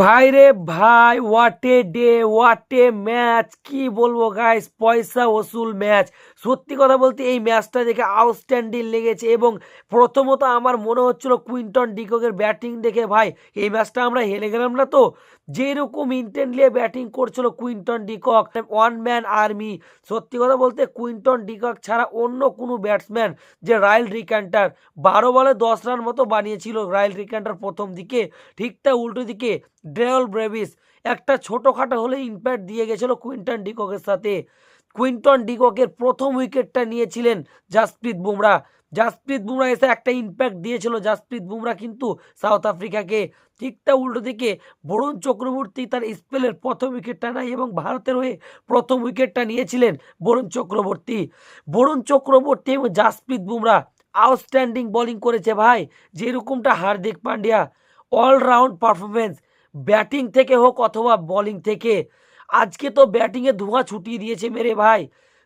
ভাই রে ভাই what a day what a match কি বলব গাইস পয়সা ওসুল ম্যাচ সত্যি কথা বলতে এই ম্যাচটা দেখে আউটস্ট্যান্ডিং লেগেছে এবং প্রথমত আমার মনে হচ্ছিল কুইন্টন ডিককের ব্যাটিং দেখে, ভাই, এই ম্যাচটা আমরা হেরে গেলাম না তো? যেরকম ইন্টেন্ট নিয়ে ব্যাটিং করছিল Quinton de Kock one man army সত্যি কথা বলতে কুইন্টন ডিকক ছাড়া অন্য কোনো ব্যাটসম্যান যে রায়েল রিক্যান্টার বারো বলে দশ রান মতো বানিয়েছিল রায়েল রিক্যান্টার প্রথম দিকে। ঠিকটা উল্টো দিকে ড্রেল ব্রেভিস একটা ছোটোখাটো হলে ইম্প্যাক্ট দিয়ে গেছিল কুইন্টন ডিককের সাথে। কুইন্টন ডিককের প্রথম উইকেটটা নিয়েছিলেন জাসপ্রীত বুমরা। জাসপ্রীত বুমরা এসে একটা ইম্প্যাক্ট দিয়েছিল। জাসপ্রীত বুমরা কিন্তু সাউথ আফ্রিকাকে ঠিকটা উল্টো দিকে বরুণ চক্রবর্তী তার স্পেলের প্রথম উইকেটটা নেয় এবং ভারতের হয়ে প্রথম উইকেটটা নিয়েছিলেন বরুণ চক্রবর্তী। বরুণ চক্রবর্তী এবং জাসপ্রীত বুমরা আউটস্ট্যান্ডিং বোলিং করেছে ভাই। যেরকমটা Hardik Pandya allround performance batting থেকে হোক অথবা বোলিং থেকে, আজকে তো ব্যাটিংয়ে ধোঁয়া ছুটিয়ে দিয়েছে মেরে ভাই।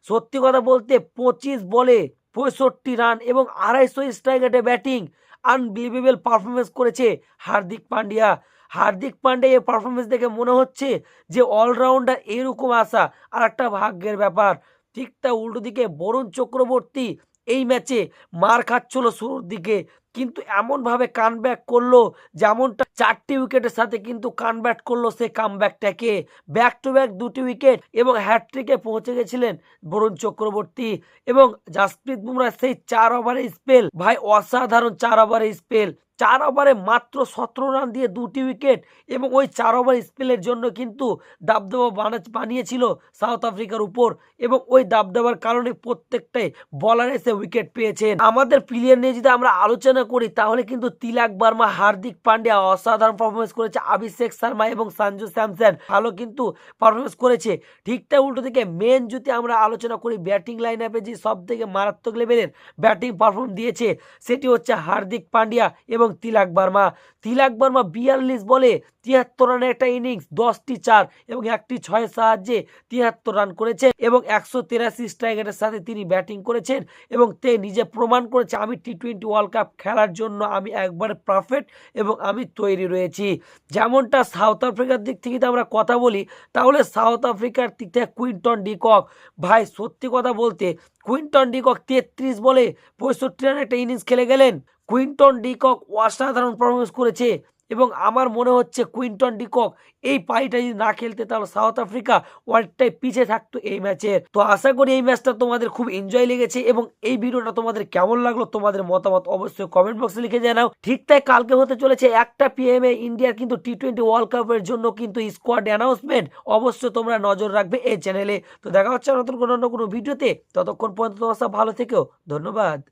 সত্যি কথা বলতে পঁচিশ বলে পঁয়ষট্টি রান এবং আড়াইশো স্ট্রাইক রেটে ব্যাটিং আনবিলিভেবল পারফরমেন্স করেছে হার্দিক পান্ডিয়া। হার্দিক পান্ডিয়া এই পারফরমেন্স দেখে মনে হচ্ছে যে অলরাউন্ডার এরকম আসা আর একটা ভাগ্যের ব্যাপার। ঠিক তা উল্টো দিকে বরুণ চক্রবর্তী এই ম্যাচে মার খাচ্ছিল শুরুর দিকে। কিন্তু এমনভাবে কামব্যাক করল যেমনটা চারটি উইকেটের সাথে কিন্তু কামব্যাক করল সে কামব্যাকটাকে ব্যাক টু ব্যাক দুটি উইকেট এবং হ্যাট্রিকে পৌঁছে গেছিলেন বরুণ চক্রবর্তী এবং জাসপ্রীত বুমরা সেই চার ওভারের স্পেল ভাই, অসাধারণ চার ওভারের স্পেল চার ওভারে মাত্র সতেরো রান দিয়ে দুটি উইকেট এবং ওই চার ওভার স্পেলের জন্য কিন্তু দাবদাবা বানাচ বানিয়েছিল সাউথ আফ্রিকার উপর এবং ওই দাবদাবার কারণে প্রত্যেকটাই বলার এসে উইকেট পেয়েছেন। আমাদের প্লেয়ার নিয়ে যদি আমরা আলোচনা করি, তাহলে কিন্তু তিলাক বার্মা, হার্দিক পান্ডিয়া অসাধারণ পারফরমেন্স করেছে অভিষেক শর্মা এবং সঞ্জু স্যামসন। ভালো কিন্তু পারফরমেন্স করেছে। ঠিকঠাক উল্টো থেকে মেন যদি আমরা আলোচনা করি ব্যাটিং লাইন আপে যে সব থেকে মারাত্মক লেভেলের ব্যাটিং পারফর্ম দিয়েছে, সেটি হচ্ছে হার্দিক পান্ডিয়া এবং তিলাক বার্মা। তিলাক বার্মা বিয়াল্লিশ বলে তিয়াত্তর রানের একটা ইনিংস দশটি চার এবং একটি ছয়ের সাহায্যে তিয়াত্তর রান করেছে এবং একশো তেরাশি স্ট্রাইকের সাথে তিনি ব্যাটিং করেছেন এবং তে নিজে প্রমাণ করেছে, আমি টি টোয়েন্টি ওয়ার্ল্ড কাপ খেলার জন্য আমি একবার পারফেক্ট এবং আমি তৈরি রয়েছি। যেমনটা সাউথ আফ্রিকার দিক থেকে আমরা কথা বলি, তাহলে সাউথ আফ্রিকার দিক থেকে কুইন্টন ডিকক ভাই, সত্যি কথা বলতে কুইন্টন ডিকক তেত্রিশ বলে পঁয়ষট্টি রানের একটা ইনিংস খেলে গেলেন। কুইন্টন ডিকক অসাধারণ পারফরমেন্স করেছে। এবং আমার মনে হচ্ছে কুইন্টন ডিকক এই পাইটা যদি না খেলতে, তাহলে সাউথ আফ্রিকা অনেকটাই পিছিয়ে থাকতো এই ম্যাচের তো আশা করি এই ম্যাচটা তোমাদের খুব এনজয় লেগেছে এবং এই ভিডিওটা তোমাদের কেমন লাগল তোমাদের মতামত অবশ্যই কমেন্ট বক্সে লিখে জানাও। ঠিক তাই কালকে হতে চলেছে একটা পিএম এ ইন্ডিয়ার কিন্তু টি টোয়েন্টি ওয়ার্ল্ড কাপের জন্য কিন্তু স্কোয়াড অ্যানাউন্সমেন্ট অবশ্যই তোমরা নজর রাখবে এই চ্যানেলে তো দেখা হচ্ছে নতুন কোনো অন্য কোনো ভিডিওতে। ততক্ষণ পর্যন্ত তোমার সব ভালো থেকেও ধন্যবাদ।